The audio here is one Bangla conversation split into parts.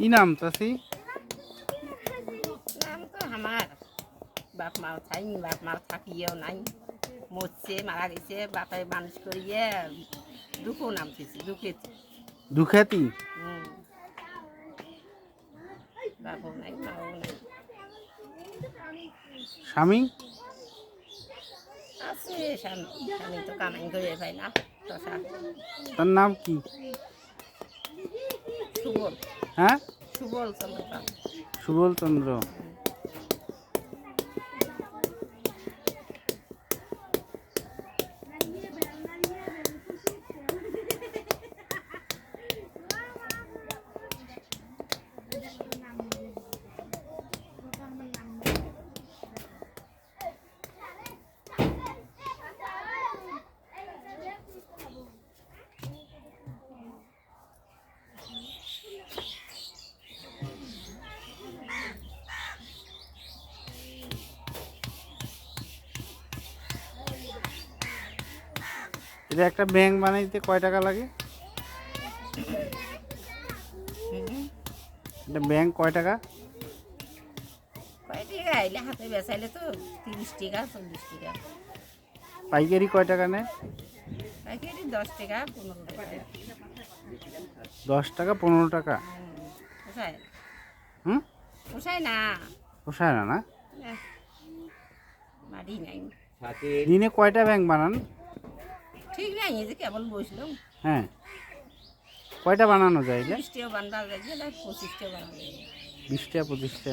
কি নাম চাষি নাম তো আমার বাপ মা থাইনি বাপ মা থাকিয়েও নাই। মরছে মারা গেছে বাপে মানুষ করিয়ে দুঃখও নামতেছে দুঃখে দুখ্যাতি হুম বাপও নাই মাও নাই। স্বামী? আছে স্বামী স্বামী তো কামাই করে পাই না তার নাম কি? সুবল। হ্যাঁ? সুবল চন্দ্র এটা একটা ব্যাংক বানাইতে কয় টাকা লাগে? এটা ব্যাংক কয় টাকা? কয় টাকা? আইলে হাতে বেচাইলে তো তিরিশ টাকা চল্লিশ টাকা। পাইকারি কয় টাকা নেয়? পাইকারি দশ টাকা পনেরো টাকা। দশ টাকা পনেরো টাকা? হুম, পোষায়? হুম? পোষায় না। পোষায় না না? দিনে কয়টা ব্যাংক বানান? ঠিক নাই এই যে কেবল বসলাম। হ্যাঁ। কয়টা বানানো যায় এটা বিশটিও বান্ধা যায় না পঁচিশটিও বান্ধা যায়। বিশটা পঁচিশটা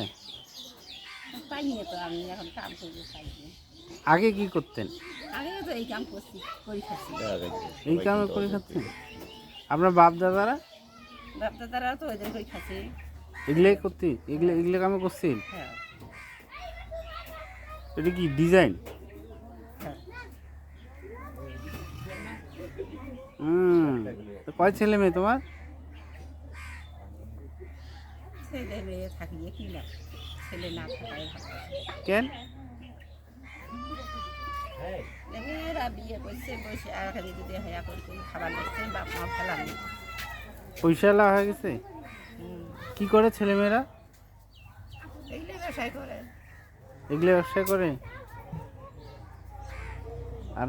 পাইনি তো আমি এখন কাম করব পাইনি আগে কি করতেন? আগে তো এই কাম করছি করি খাচ্ছি। এই কামে করে খাচ্ছেন? আপনার বাপ দাদারা বাপ দাদারা তো ওই দিন করি খাচ্ছি। এগুলাই করতে? এগুলো এগুলো কামে করছেন? হ্যাঁ। এটা কি ডিজাইন? হুম। কয় ছেলে মেয়ে তোমার? ছেলে মেয়ে থাকিয়ে কি না ছেলে না থাকাই কেন? মেয়েরা বিয়ে করছে বসে আর খালি যদি হেয়া করে করে খাবার দিচ্ছে বাপ মা ফেলাম পয়সালা হয়ে গেছে? কি করে ছেলে মেয়েরা? এগুলো ব্যবসায় করে। এগুলো ব্যবসা করে? আর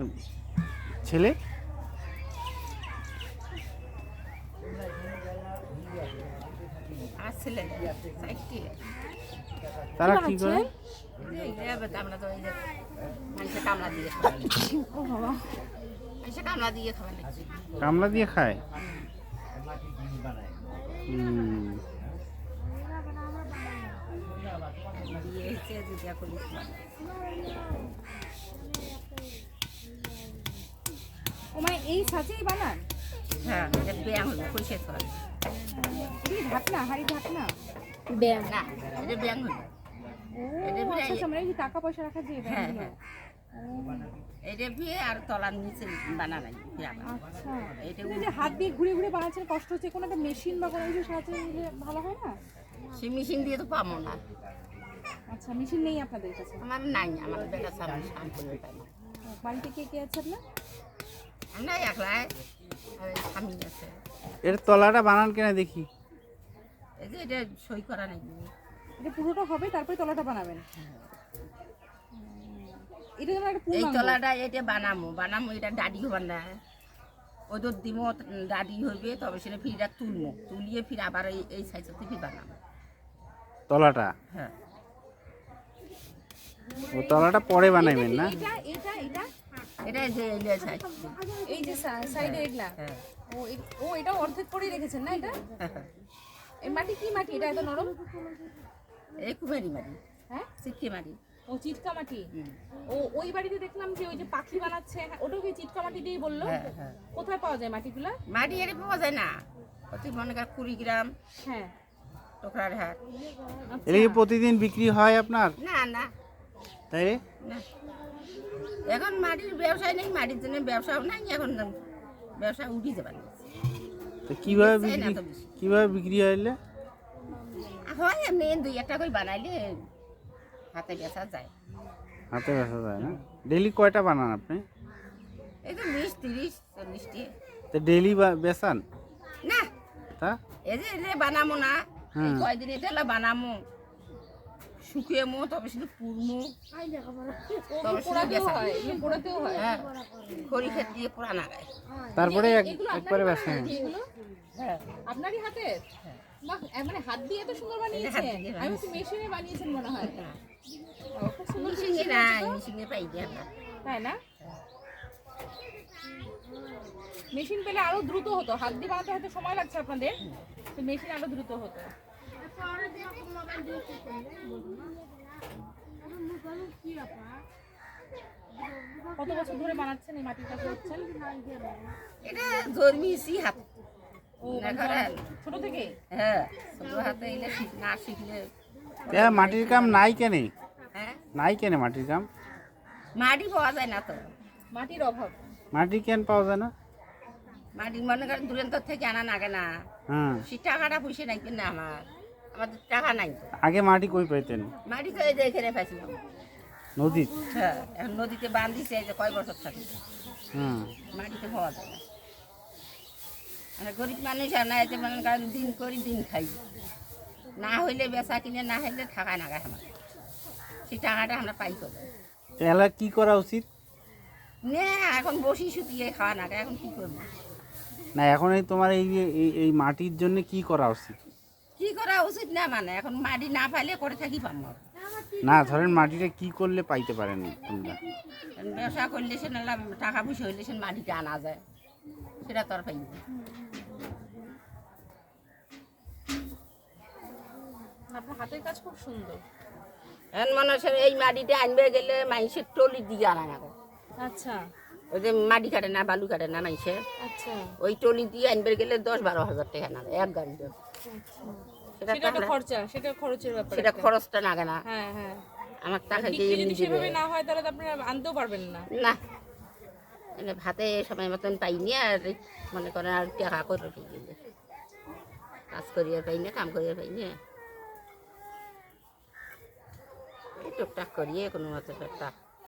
ছেলে? আর ছেলে চারটি তারা কি করে? আমরা তো এই যে মানুষের কামলা দিয়ে ও বাবা মানুষের কামলা দিয়ে খাবার কামলা দিয়ে খায়? মানে এই সাজেই বানান? হ্যাঁ এটা ব্যায়াম হলো পরিষ্কার করা এটা কি ঢাকনা? হাড়ি ঢাকনা? না এটা ও আচ্ছা আচ্ছা মানে এই টাকা পয়সা রাখা যে হ্যাঁ হ্যাঁ। এটা ভিয়ে আর তলার নিচে বানা নাই আচ্ছা। এটা যে হাত দিয়ে ঘুরে ঘুরে বানাচ্ছেন কষ্ট হচ্ছে কোনো একটা মেশিন বা কোনো কিছু সাহায্যে নিলে ভালো হয় না? সে মেশিন দিয়ে তো পাবো না। আচ্ছা মেশিন নেই আপনাদের কাছে? আমার নাই আমার না বাড়িতে কে কে আছে আপনার? আমরা একলাই আর স্বামী আছে। এর তলাটা বানান কেনা দেখি? এই যে এটা সই করা নাই। এটা পুরোটা হবে তারপরে তলাটা বানাবেন। এটা যেমন একটা এই পূর্ণাঙ্গ। তলাটা এটা বানামো বানামো এটা ডাডি হবার না। ওদের দিমো ডাডি হইবে তবে সেটা ফির এটা তুলমো। তুলিয়ে ফির আবার এই এই সাইজের থেকে বানাবো তলাটা? হ্যাঁ। ও তলাটা পরে বানাইবেন না? এটা এটা এটা? এটা এই যে এই সাইজ এই যে সাইডে এগুলা? হ্যাঁ। ও ও এটা অর্ধেক করেই রেখেছেন না এটা? এই মাটি কি মাটি? এটা এত নরম? এই কুমারি মারি হ্যাঁ? সিটকে মারি ও চিটকা মাটি? ও ওই বাড়িতে দেখলাম যে ওই যে পাখি বানাচ্ছে হ্যাঁ, ওটাও কি চিটকা মাটি দিয়েই বলল? হ্যাঁ হ্যাঁ। কোথায় পাওয়া যায় মাটিগুলা? মাটি এর পাওয়া যায় না। অতি মনে কর কুড়িগ্রাম হ্যাঁ। টোকরার হাট। এটা কি প্রতিদিন বিক্রি হয় আপনার? না না। তাই না। এখন মাটির ব্যবসায় নেই মাটির জন্য ব্যবসাও নাই এখন ব্যবসা উঠে যাবার তো কীভাবে বিক্রি। কীভাবে বিক্রি হইলে? হয় এমনি দুই একটা করে বানাইলে হাতে বেচা যায়। হাতে বেচা যায় না? ডেলি কয়টা বানান আপনি? এই তো বিশ তিরিশ চল্লিশটি। তো ডেলি বেচান? না। তা? এই যে বানাবো না হুম কয়দিন এটা বানামো। শুকিয়ে মো তবে শুধু পুরমো তবে শুধু বেচা হয় হয়। হ্যাঁ খড়ি খেত দিয়ে পুরা না গায়। তারপরে একবারে আপনারই বেসে হ্যাঁ আপনারই হাতের বাহ মানে হাত দিয়ে এত সুন্দর বানিয়েছেন। আমি তো মেশিনে বানিয়েছেন মনে হয়। খুব সুন্দর মিশিংয়ে নাই মিশিংয়ে পাই দিয়ে তাই না? মেশিন পেলে আরও দ্রুত হতো। হাত দিয়ে বানাতে হয়তো সময় লাগছে আপনাদের। তো মেশিন আরও দ্রুত হতো। কত বছর ধরে বানাচ্ছেন এই মাটির কাজ করছেন? এটা জন্মিয়েছি হাত। ও না মানে করেন। ছোট থেকে? হ্যাঁ ছোট হাতে এলে না শিখলে এ মাটির কাম নাই কেনে? হ্যাঁ? নাই কেনে মাটির কাম? মাটি পাওয়া যায় না তো। মাটির অভাব। মাটি কেন পাওয়া যায় না? মাটি মনে করেন দূরান্তর থেকে আনা না হ্যাঁ। সে টাকাটা পয়সা নাই কিনা আমার। আমাদের টাকা নাই আগে মাটি কই পাইতেন? মাটি যে এখানে পাইছিলাম। নদী হ্যাঁ এখন নদীতে বান্ধিছে এই যে কয় বছর থাকি হ্যাঁ মাটিতে পাওয়া যায় না। মানে গরিব মানুষ আর না এতে মনে করেন দিন করি দিন খাই। না হইলে বেচা কিনে না হইলে থাকা নাগায় আমার সেই টাকাটা আমরা পাই করে এলা কি করা উচিত? নে এখন বসি শুকিয়ে খাওয়া নাগে এখন কি করব? না এখন এই তোমার এই এই মাটির জন্য কি করা উচিত? কি করা উচিত না মানে? এখন মাটি না পাইলে করে থাকি পাম না ধরেন মাটিটা কি করলে পাইতে পারেন তোমরা ব্যবসা করলে সে নাহলে টাকা পয়সা হইলে সে মাটিতে আনা যায়। সেটা তো আর পাই আপনার হাতের কাজ খুব সুন্দর। এখন এই মাটিতে আনবে গেলে মানুষের টলির দিকে আনা আচ্ছা। ওই যে মাটি কাটে না বালু কাটে না মানুষের। আচ্ছা। ওই টলি দিয়ে আনবে গেলে দশ বারো হাজার টাকা এক গাড়ি সেটা একটা খরচা সেটা খরচের ব্যাপার সেটা খরচটা নাগে না। হ্যাঁ হ্যাঁ। আমার টাকা দিয়ে যদি সেভাবে না হয় তাহলে তো আপনি আনতেও পারবেন না। না। মানে ভাতে সময় মতন পাইনি আর মনে করেন আর টাকা করে গেলে কাজ করিয়া পাই না কাম করিয়া পাই না টুকটাক করিয়ে কোনো মতো একটা